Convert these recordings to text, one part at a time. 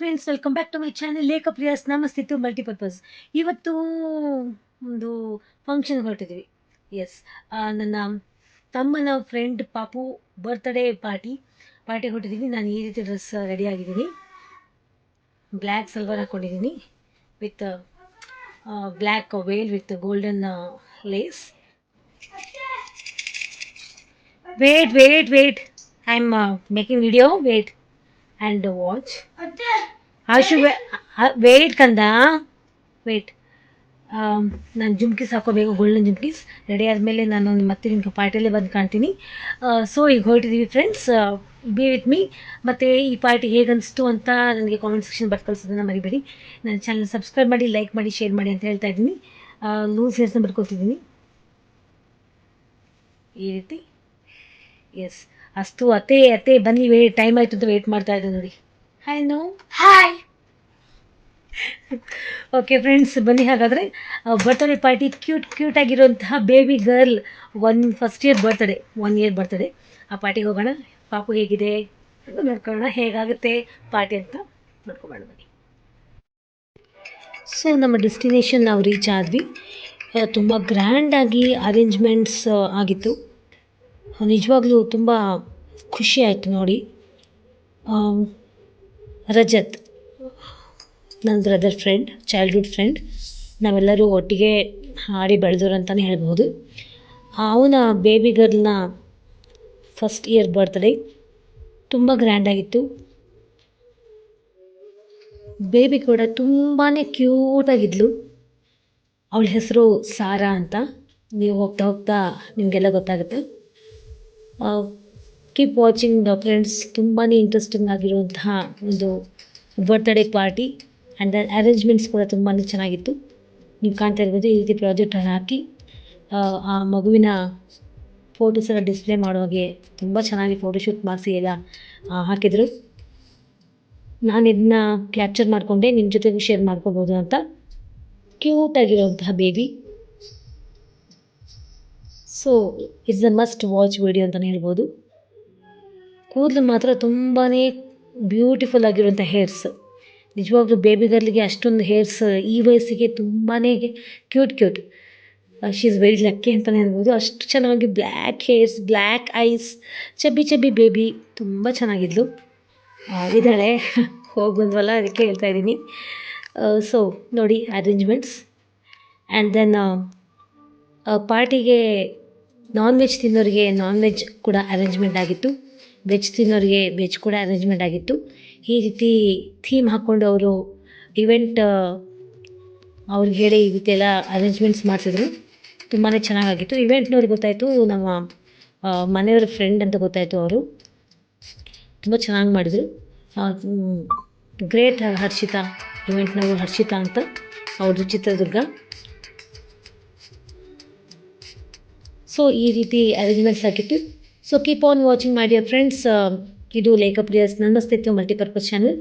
Friends welcome back to my channel Lekha Priya's ನಮಸ್ತೆ to multipurpose ಇವತ್ತು ಒಂದು function ಹೊರಟಿದ್ದೀವಿ. S ನನ್ನ ತಮ್ಮನ ಫ್ರೆಂಡ್ ಪಾಪು ಬರ್ತ್ಡೇ ಪಾರ್ಟಿ ಪಾರ್ಟಿ ಹೊರಟಿದ್ದೀವಿ ನಾನು ಈ ರೀತಿ ಡ್ರೆಸ್ ರೆಡಿ ಆಗಿದ್ದೀನಿ. ಬ್ಲ್ಯಾಕ್ ಸಲ್ವಾರ್ ಹಾಕ್ಕೊಂಡಿದ್ದೀನಿ with black veil with golden lace wait wait wait I am making video wait and watch Ashu wait ಕಂದ? ವೇಟ್ ನಾನು ಜುಮ್ಕೀಸ್ ಹಾಕೋಬೇಕು ಗೋಲ್ಡನ್ ಜುಮ್ಕೀಸ್. ರೆಡಿ ಆದಮೇಲೆ ನಾನು ಮತ್ತೆ ನಿಮಗೆ ಪಾರ್ಟಿಯಲ್ಲೇ ಬಂದು ಕಾಣ್ತೀನಿ. ಸೊ ಈಗ ಹೊರಟಿದ್ದೀವಿ ಫ್ರೆಂಡ್ಸ್ ಬಿ ವಿತ್ ಮೀ ಮತ್ತು ಈ ಪಾರ್ಟಿ ಹೇಗೆ ಅನಿಸ್ತು ಅಂತ ನನಗೆ ಕಾಮೆಂಟ್ ಸೆಕ್ಷನ್ ಬರ್ದು ಕಳಿಸೋದನ್ನು ಮರಿಬೇಡಿ. ನನ್ನ ಚಾನಲ್ ಸಬ್ಸ್ಕ್ರೈಬ್ ಮಾಡಿ ಲೈಕ್ ಮಾಡಿ ಶೇರ್ ಮಾಡಿ ಅಂತ ಹೇಳ್ತಾ ಇದ್ದೀನಿ. ಲೂಸ್ ಹೇರ್ಸ್ನ ಬರ್ಕೊತಿದ್ದೀನಿ. ಈ ರೀತಿ? ಎಸ್ ಅಷ್ಟು ಅತ್ತೆ ಅತ್ತೆ ಬನ್ನಿ ವೇ ಟೈಮ್ ಆಯಿತು ಅಂತ ವೇಟ್ ಮಾಡ್ತಾ ಇದ್ದೆ ನೋಡಿ. Hi no hi okay friends ಬನ್ನಿ ಹಾಗಾದರೆ. ಬರ್ತ್ಡೇ ಪಾರ್ಟಿ ಕ್ಯೂಟ್ ಕ್ಯೂಟ್ ಆಗಿರುವಂತಹ baby girl one first year birthday one year birthday ಆ ಪಾರ್ಟಿಗೆ ಹೋಗೋಣ. ಪಾಪು ಹೇಗಿದೆ? ನೋಡ್ಕೊಳ್ಳೋಣ ಹೇಗಾಗುತ್ತೆ ಪಾರ್ಟಿ ಅಂತ ನೋಡ್ಕೊಬೋಣ ಬನ್ನಿ. ಸೊ ನಮ್ಮ ಡೆಸ್ಟಿನೇಷನ್ ನಾವು ರೀಚ್ ಆದ್ವಿ. ತುಂಬ ಗ್ರ್ಯಾಂಡಾಗಿ ಅರೇಂಜ್ಮೆಂಟ್ಸ್ ಆಗಿತ್ತು. ನಿಜವಾಗ್ಲೂ ತುಂಬ ಖುಷಿ ಆಯಿತು ನೋಡಿ. ರಜತ್ ನನ್ನ ಬ್ರದರ್ ಫ್ರೆಂಡ್ ಚೈಲ್ಡ್ಹುಡ್ ಫ್ರೆಂಡ್ ನಾವೆಲ್ಲರೂ ಒಟ್ಟಿಗೆ ಹಾಡಿ ಬೆಳೆದವ್ರು ಅಂತಲೇ ಹೇಳ್ಬೋದು. ಅವನ ಬೇಬಿ ಗರ್ಲ್ನ ಫಸ್ಟ್ ಇಯರ್ ಬರ್ತ್ಡೇ ತುಂಬ ಗ್ರ್ಯಾಂಡಾಗಿತ್ತು ಬೇಬಿ ಕೂಡ ತುಂಬಾ ಕ್ಯೂಟಾಗಿದ್ಲು ಅವಳ ಹೆಸರು ಸಾರಾ ಅಂತ. ನೀವು ಹೋಗ್ತಾ ಹೋಗ್ತಾ ನಿಮಗೆಲ್ಲ ಗೊತ್ತಾಗುತ್ತೆ. ಕೀಪ್ ವಾಚಿಂಗ್ ಫ್ರೆಂಡ್ಸ್ ತುಂಬಾ ಇಂಟ್ರೆಸ್ಟಿಂಗ್ ಆಗಿರುವಂತಹ ಒಂದು ಬರ್ತ್ಡೇ ಪಾರ್ಟಿ ಆ್ಯಂಡ್ ಅರೇಂಜ್ಮೆಂಟ್ಸ್ ಕೂಡ ತುಂಬಾ ಚೆನ್ನಾಗಿತ್ತು. ನೀವು ಕಾಣ್ತಾ ಇರ್ಬೋದು ಈ ರೀತಿ ಪ್ರಾಜೆಕ್ಟನ್ನು ಹಾಕಿ ಆ, ಮಗುವಿನ ಫೋಟೋಸ್ ಎಲ್ಲ ಡಿಸ್ಪ್ಲೇ ಮಾಡೋ ಹಾಗೆ ತುಂಬ ಚೆನ್ನಾಗಿ ಫೋಟೋಶೂಟ್ ಮಾಡಿಸಿ ಎಲ್ಲ ಹಾಕಿದರು. ನಾನು ಇದನ್ನ ಕ್ಯಾಪ್ಚರ್ ಮಾಡಿಕೊಂಡೆ ನಿಮ್ಮ ಜೊತೆಗೆ ಶೇರ್ ಮಾಡ್ಕೋಬೋದು ಅಂತ. ಕ್ಯೂಟಾಗಿರುವಂತಹ baby so it's a must watch video ಅಂತಲೇ ಹೇಳ್ಬೋದು. ಕೂದಲು ಮಾತ್ರ ತುಂಬಾ ಬ್ಯೂಟಿಫುಲ್ ಆಗಿರುವಂಥ ಹೇರ್ಸ್ ನಿಜವಾಗ್ಲೂ ಬೇಬಿ ಗರ್ಲಿಗೆ ಅಷ್ಟೊಂದು ಹೇರ್ಸ್ ಈ ವಯಸ್ಸಿಗೆ ತುಂಬಾ cute cute she is very lucky ಅಂತಲೇ ಹೇಳ್ಬೋದು. ಅಷ್ಟು ಚೆನ್ನಾಗಿ black hairs black eyes chubby chubby baby ತುಂಬ ಚೆನ್ನಾಗಿದ್ಲು. ಆಗಿದ್ದಾಳೆ ಇದ್ದಾಳೆ. ಹೋಗಿ ಬಂದ್ವಲ್ಲ ಅದಕ್ಕೆ ಹೇಳ್ತಾ ಇದ್ದೀನಿ. ಸೊ ನೋಡಿ ಅರೇಂಜ್ಮೆಂಟ್ಸ್ ಆ್ಯಂಡ್ ದೆನ್ ಪಾರ್ಟಿಗೆ ನಾನ್ ವೆಜ್ ತಿನ್ನೋರಿಗೆ ನಾನ್ ವೆಜ್ ಕೂಡ ಅರೇಂಜ್ಮೆಂಟ್ ಆಗಿತ್ತು. ವೆಜ್ ತಿನ್ನೋರಿಗೆ ವೆಜ್ ಕೂಡ ಅರೇಂಜ್ಮೆಂಟ್ ಆಗಿತ್ತು. ಈ ರೀತಿ ಥೀಮ್ ಹಾಕ್ಕೊಂಡು ಅವರು ಇವೆಂಟ್ ಅವ್ರಿಗೆ ಹೇಳಿ ಈ ರೀತಿ ಎಲ್ಲ ಅರೇಂಜ್ಮೆಂಟ್ಸ್ ಮಾಡಿಸಿದ್ರು. ತುಂಬಾ ಚೆನ್ನಾಗಾಗಿತ್ತು. ಇವೆಂಟ್ನವ್ರಿಗೆ ಗೊತ್ತಾಯಿತು ನಮ್ಮ ಮನೆಯವ್ರ ಫ್ರೆಂಡ್ ಅಂತ ಗೊತ್ತಾಯಿತು ಅವರು. ತುಂಬ ಚೆನ್ನಾಗಿ ಮಾಡಿದರು. ಗ್ರೇಟ್ ಹರ್ಷಿತಾ ಇವೆಂಟ್ನವರು ಹರ್ಷಿತಾ ಅಂತ ಅವ್ರದ್ದು ಚಿತ್ರದುರ್ಗ. ಸೊ ಈ ರೀತಿ ಅರೇಂಜ್ಮೆಂಟ್ಸ್ ಆಗಿತ್ತು so keep on watching my dear friends ಇದು ಲೇಖಪ್ರಿಯಸ್ ನನ್ನ ಸ್ಥಿತಿ ಮಲ್ಟಿಪರ್ಪಸ್ ಚಾನಲ್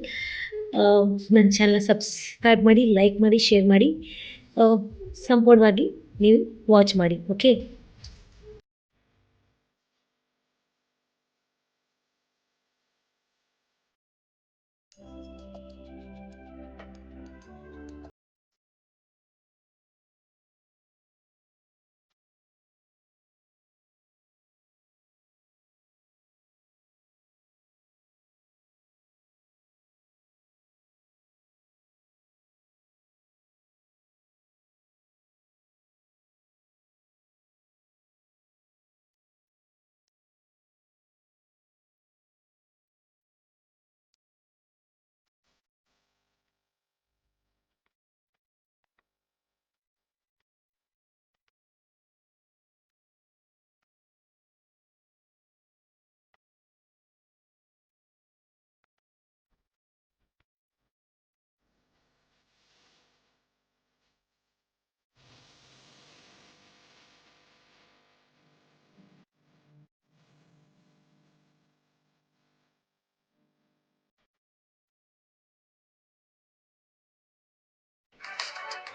ನನ್ನ ಚಾನಲ್ ಸಬ್ಸ್ಕ್ರೈಬ್ ಮಾಡಿ ಲೈಕ್ ಮಾಡಿ ಶೇರ್ ಮಾಡಿ. ಸಂಪೂರ್ಣವಾಗಿ ನೀವು ವಾಚ್ ಮಾಡಿ ಓಕೆ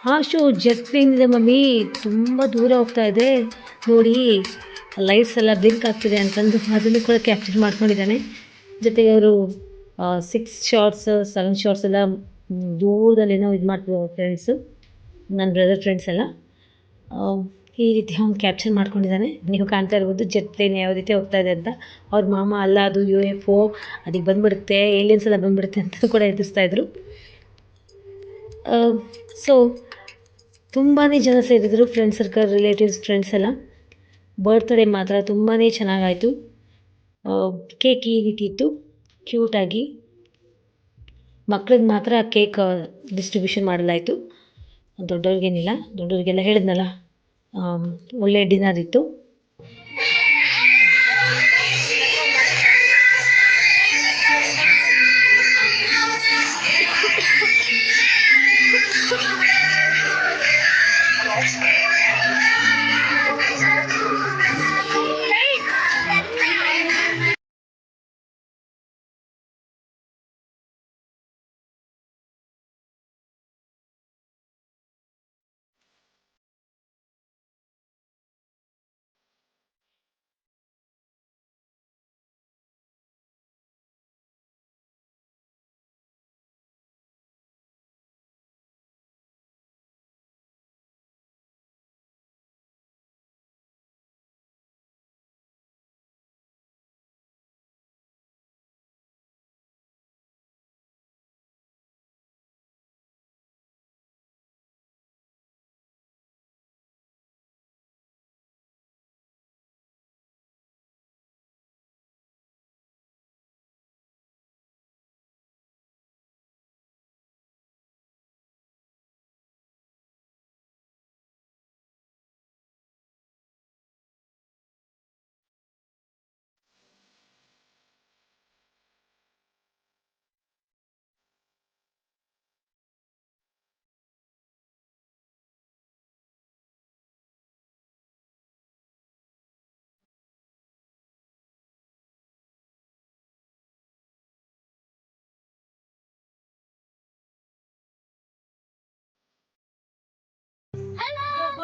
ಹಾಶು ಜಸ್ಟ್ ಮಮ್ಮಿ, ತುಂಬ ದೂರ ಹೋಗ್ತಾ ಇದೆ. ನೋಡಿ ಲೈಟ್ಸ್ ಎಲ್ಲ ಬ್ಲಿಂಕ್ ಆಗ್ತಿದೆ ಅಂತಂದು ಅದನ್ನು ಕೂಡ ಕ್ಯಾಪ್ಚರ್ ಮಾಡ್ಕೊಂಡಿದ್ದಾನೆ. ಜೊತೆಗೆ ಅವರು ಸಿಕ್ಸ್ ಶಾರ್ಟ್ಸ್ ಸೆವೆನ್ ಶಾರ್ಟ್ಸ್ ಎಲ್ಲ ದೂರದಲ್ಲೇನೋ ಇದು ಮಾಡ್ತಿದ್ರು ಫ್ರೆಂಡ್ಸು ನನ್ನ ಬ್ರದರ್ ಫ್ರೆಂಡ್ಸ್ ಎಲ್ಲ. ಈ ರೀತಿ ಅವ್ನು ಕ್ಯಾಪ್ಚರ್ ಮಾಡ್ಕೊಂಡಿದ್ದಾನೆ. ನೀವು ಕಾಣ್ತಾ ಇರ್ಬೋದು ಜೆಟ್ ಪ್ಲೇನ್ ಯಾವ ರೀತಿ ಹೋಗ್ತಾ ಇದೆ ಅಂತ. ಅವ್ರ ಮಾಮ ಅಲ್ಲ, ಅದು ಯು ಎಫ್ ಒ ಅದಕ್ಕೆ ಬಂದ್ಬಿಡುತ್ತೆ ಏಲಿಯನ್ಸ್ ಎಲ್ಲ ಬಂದ್ಬಿಡುತ್ತೆ ಅಂತ ಕೂಡ ಎದುರಿಸ್ತಾ ಇದ್ರು. ಸೊ ತುಂಬಾ ಜನ ಸೇರಿದ್ರು ಫ್ರೆಂಡ್ಸ್ ಸರ್ಕಲ್ ರಿಲೇಟಿವ್ಸ್ ಫ್ರೆಂಡ್ಸ್ ಎಲ್ಲ. ಬರ್ತ್ಡೇ ಮಾತ್ರ ತುಂಬಾ ಚೆನ್ನಾಗಾಯಿತು. ಕೇಕ್ ಈ ಇತ್ತು. ಕ್ಯೂಟಾಗಿ ಮಕ್ಳಿಗೆ ಮಾತ್ರ ಕೇಕ್ ಡಿಸ್ಟ್ರಿಬ್ಯೂಷನ್ ಮಾಡಲಾಯಿತು. ದೊಡ್ಡವ್ರಿಗೇನಿಲ್ಲ. ದೊಡ್ಡವ್ರಿಗೆಲ್ಲ ಹೇಳಿದ್ನಲ್ಲ ಒಳ್ಳೆ ಡಿನ್ನರ್ ಇತ್ತು.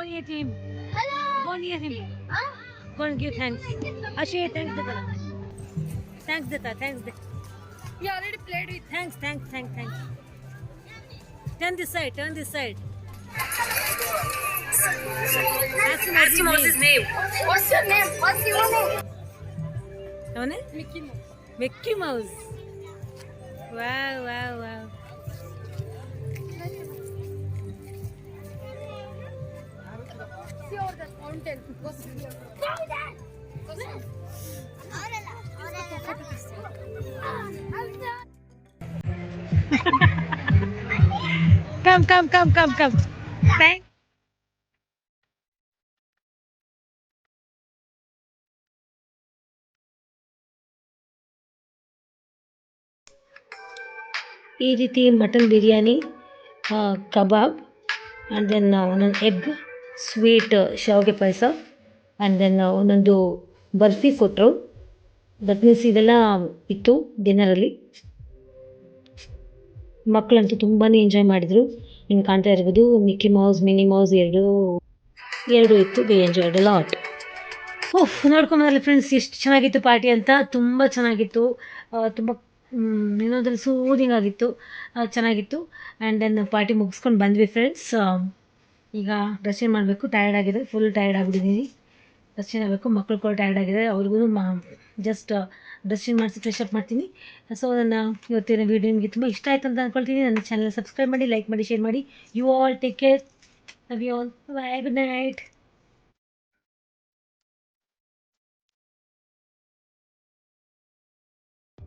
Bonnie team. Hello. Bonnie team. Huh? Go and give thanks. Ashay, thanks deta. Thanks deta. Thanks deta. You already played with. Thanks, thanks, thanks, thanks. Turn this side. Turn this side. Ask him, what's his name. What's your name? What's your name? कौन name? Mickey Mouse. Mickey Mouse. Wow. Wow. Wow. Fountain. See. Fountain. Come come come come come thank ಈ ರೀತಿ mutton biryani kebab and then ಒಂದೊಂದು egg sweet ಶಾವಿಗೆ ಪಾಯಸ and then ಒಂದೊಂದು ಬರ್ಫಿ ಕೊಟ್ಟರು that means ಇದೆಲ್ಲ ಇತ್ತು ಡಿನ್ನರಲ್ಲಿ ಮಕ್ಕಳಂತೂ ತುಂಬಾ ಎಂಜಾಯ್ ಮಾಡಿದರು. ನಿಮ್ಗೆ ಕಾಣ್ತಾ ಇರ್ಬೋದು ಮಿಕ್ಕಿ ಮೌಸ್ ಮಿನಿ ಮೌಸ್ ಎರಡು ಎರಡು ಇತ್ತು ದೇ ಎಂಜಾಯ್ಡ್ ಲಾಟ್ ಓಹ್ ನೋಡ್ಕೊಂಬಂದ್ರೆ ಫ್ರೆಂಡ್ಸ್ ಎಷ್ಟು ಚೆನ್ನಾಗಿತ್ತು ಪಾರ್ಟಿ ಅಂತ. ತುಂಬ ಚೆನ್ನಾಗಿತ್ತು. ತುಂಬ ಇನ್ನೊಂದ್ರಲ್ಲಿ ಸೂದಿಂಗ್ ಆಗಿತ್ತು. ಚೆನ್ನಾಗಿತ್ತು. ಆ್ಯಂಡ್ ದೆನ್ ಪಾರ್ಟಿ ಮುಗಿಸ್ಕೊಂಡು ಬಂದ್ವಿ ಫ್ರೆಂಡ್ಸ್ ಈಗ ಡ್ರೆಸ್ ಮಾಡಬೇಕು ಟಯರ್ಡ್ ಆಗಿದೆ ಫುಲ್ ಟಯರ್ಡ್ ಆಗಿಬಿಟ್ಟಿದ್ದೀನಿ ಡ್ರೆಸ್ ಚೇಂಜ್ ಆಗಬೇಕು ಮಕ್ಕಳು ಕೂಡ ಟಯರ್ಡ್ ಆಗಿದೆ ಅವ್ರಿಗೂ ಮಾ ಜಸ್ಟ್ ಡ್ರೆಸ್ ಚೇಂಜ್ ಮಾಡಿಸಿ ಫ್ರೆಶ್ ಅಪ್ ಮಾಡ್ತೀನಿ. ಸೊ ನನ್ನ ಇವತ್ತಿನ ವೀಡಿಯೋ ನಿಮಗೆ ತುಂಬ ಇಷ್ಟ ಆಯ್ತು ಅಂತ ಅಂದ್ಕೊಳ್ತೀನಿ ನನ್ನ ಚಾನಲ್ ಸಬ್ಸ್ಕ್ರೈಬ್ ಮಾಡಿ ಲೈಕ್ ಮಾಡಿ ಶೇರ್ ಮಾಡಿ. You all take care love you all bye good night